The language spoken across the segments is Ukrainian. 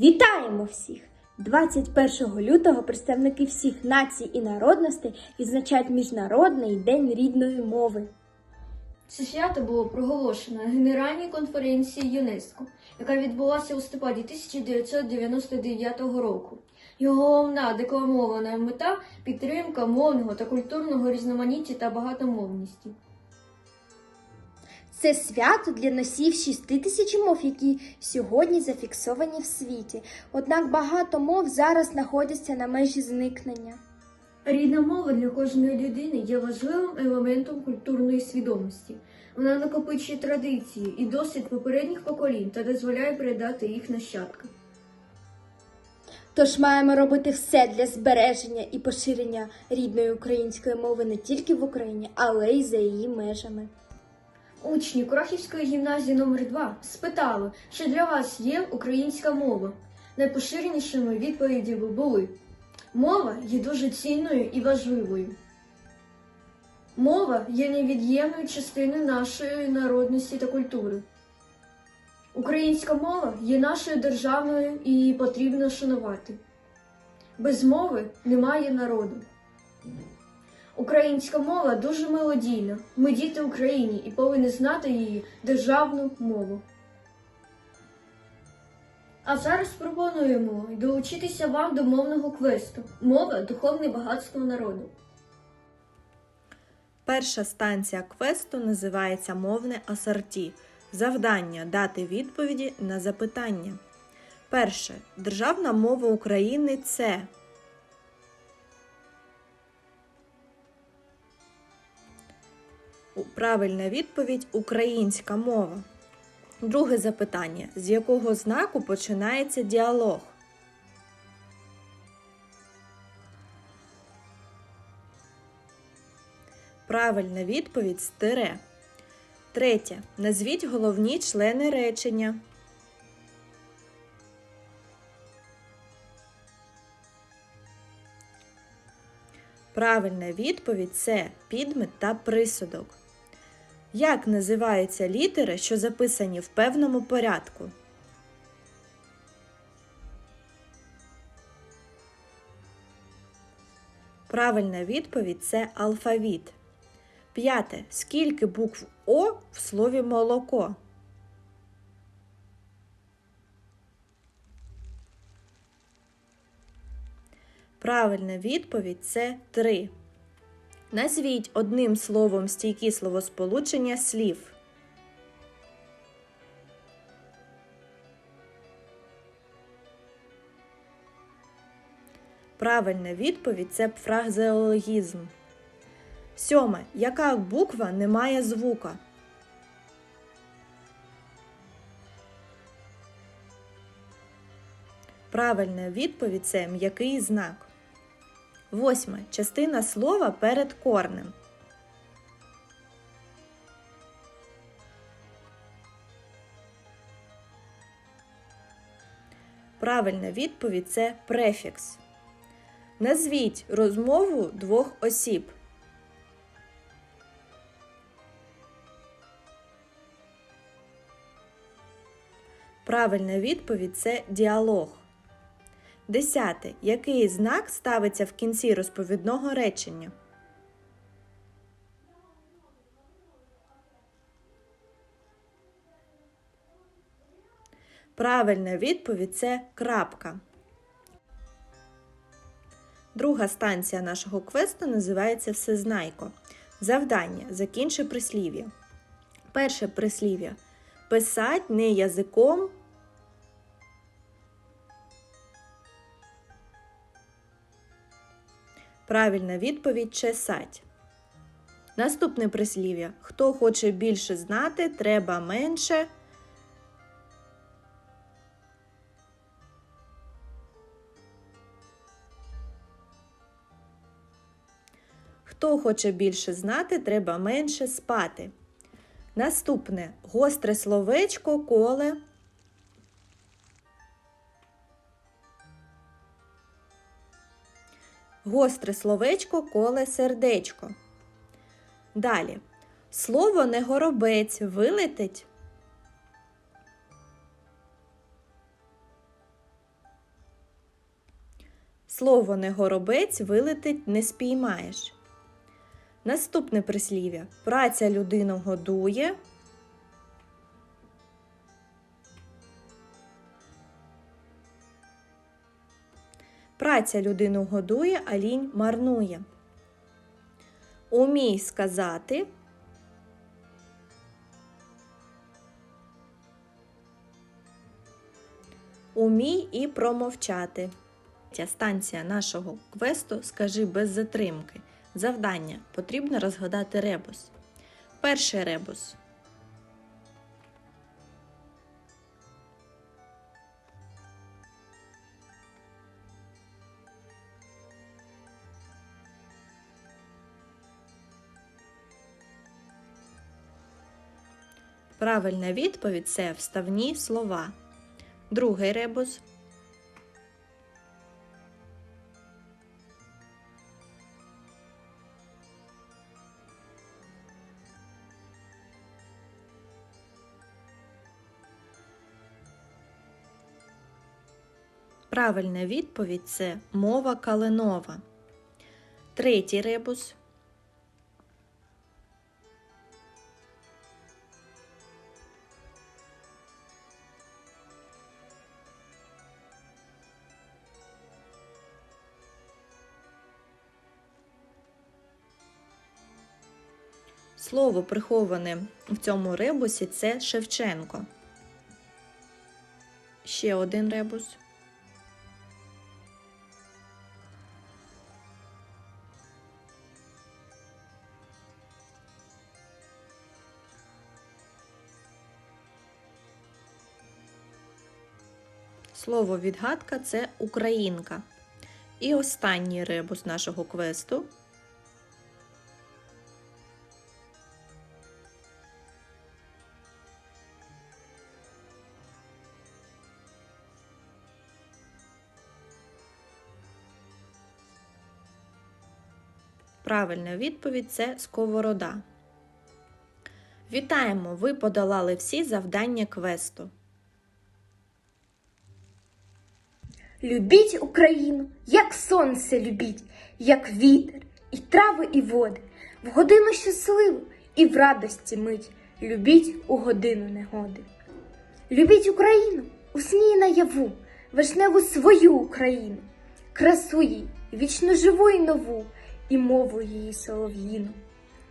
Вітаємо всіх! 21 лютого представники всіх націй і народностей відзначають Міжнародний день рідної мови. Це свято було проголошено на Генеральній конференції ЮНЕСКО, яка відбулася у листопаді 1999 року. Його головна декламована мета підтримка мовного та культурного різноманіття та багатомовності. Це свято для носів 6 тисяч мов, які сьогодні зафіксовані в світі. Однак багато мов зараз знаходяться на межі зникнення. Рідна мова для кожної людини є важливим елементом культурної свідомості. Вона накопичує традиції і досвід попередніх поколінь та дозволяє передати їх нащадкам. Тож маємо робити все для збереження і поширення рідної української мови не тільки в Україні, але й за її межами. Учні Крахівської гімназії номер 2 спитали, чи для вас є українська мова. Найпоширенішими відповідями були: мова є дуже цінною і важливою. Мова є невід'ємною частиною нашої народності та культури. Українська мова є нашою державною і її потрібно шанувати. Без мови немає народу. Українська мова дуже мелодійна. Ми діти України і повинні знати її державну мову. А зараз пропонуємо долучитися вам до мовного квесту. Мова духовне багатство народу. Перша станція квесту називається Мовне асорті. Завдання дати відповіді на запитання. Перше. Державна мова України це. Правильна відповідь українська мова. Друге запитання. З якого знаку починається діалог? Правильна відповідь з тире. Третє. Назвіть головні члени речення. Правильна відповідь це підмет та присудок. Як називаються літери, що записані в певному порядку? Правильна відповідь це алфавіт. П'яте. Скільки букв О в слові молоко? Правильна відповідь це 3. Назвіть одним словом стійкі словосполучення слів. Правильна відповідь це фразеологізм. Сьоме. Яка буква не має звука? Правильна відповідь це м'який знак. Восьме. Частина слова перед корнем. Правильна відповідь це префікс. Назвіть розмову двох осіб. Правильна відповідь це діалог. Десяте. Який знак ставиться в кінці розповідного речення? Правильна відповідь це крапка. Друга станція нашого квесту називається Всезнайко. Завдання. Закінчи прислів'я. Перше прислів'я. Писать не язиком. Правильна відповідь чесать. Наступне прислів'я. Хто хоче більше знати, треба менше. Хто хоче більше знати, треба менше спати. Наступне гостре словечко коле. Гостре словечко коле сердечко. Далі. Слово не горобець вилетить. Слово не горобець вилетить не спіймаєш. Наступне прислів'я. Праця людину годує. Праця людину годує, а лінь марнує. Умій сказати. Умій і промовчати. Ця станція нашого квесту скажи без затримки. Завдання потрібно розгадати ребус. Перший ребус. Правильна відповідь це вставні слова. Другий ребус. Правильна відповідь це мова калинова. Третій ребус. Слово приховане в цьому ребусі це Шевченко. Ще один ребус. Слово відгадка це українка. І останній ребус нашого квесту. Правильна відповідь це сковорода. Вітаємо! Ви подолали всі завдання квесту. Любіть Україну, як сонце любіть, як вітер, і трави, і води, в годину щасливу і в радості мить. Любіть у годину негоди. Любіть Україну у сні і наяву, вишневу свою Україну, красу їй, вічно живу і нову, і мову її солов'їну.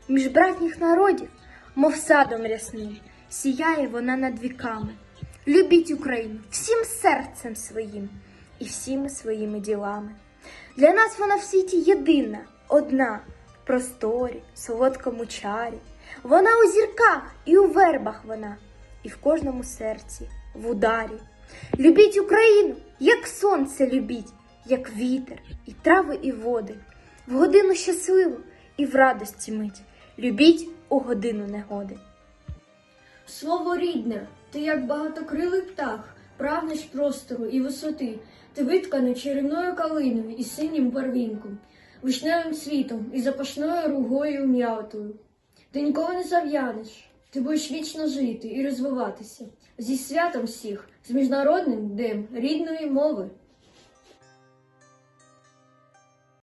Між братніх народів, мов садом рясним, сіяє вона над віками. Любіть Україну всім серцем своїм і всіми своїми ділами. Для нас вона в світі єдина, одна, в просторі, солодкому чарі. Вона у зірках і у вербах вона, і в кожному серці, в ударі. Любіть Україну, як сонце любіть, як вітер, і трави, і води, в годину щасливу і в радості мить. Любіть у годину негоди. Слово рідне, ти як багатокрилий птах, прагнеш простору і висоти, ти витканий чарівною калиною і синім барвінком, вишневим світом і запашною ругою м'ятою. Ти ніколи не зав'янеш, ти будеш вічно жити і розвиватися зі святом всіх, з міжнародним днем рідної мови.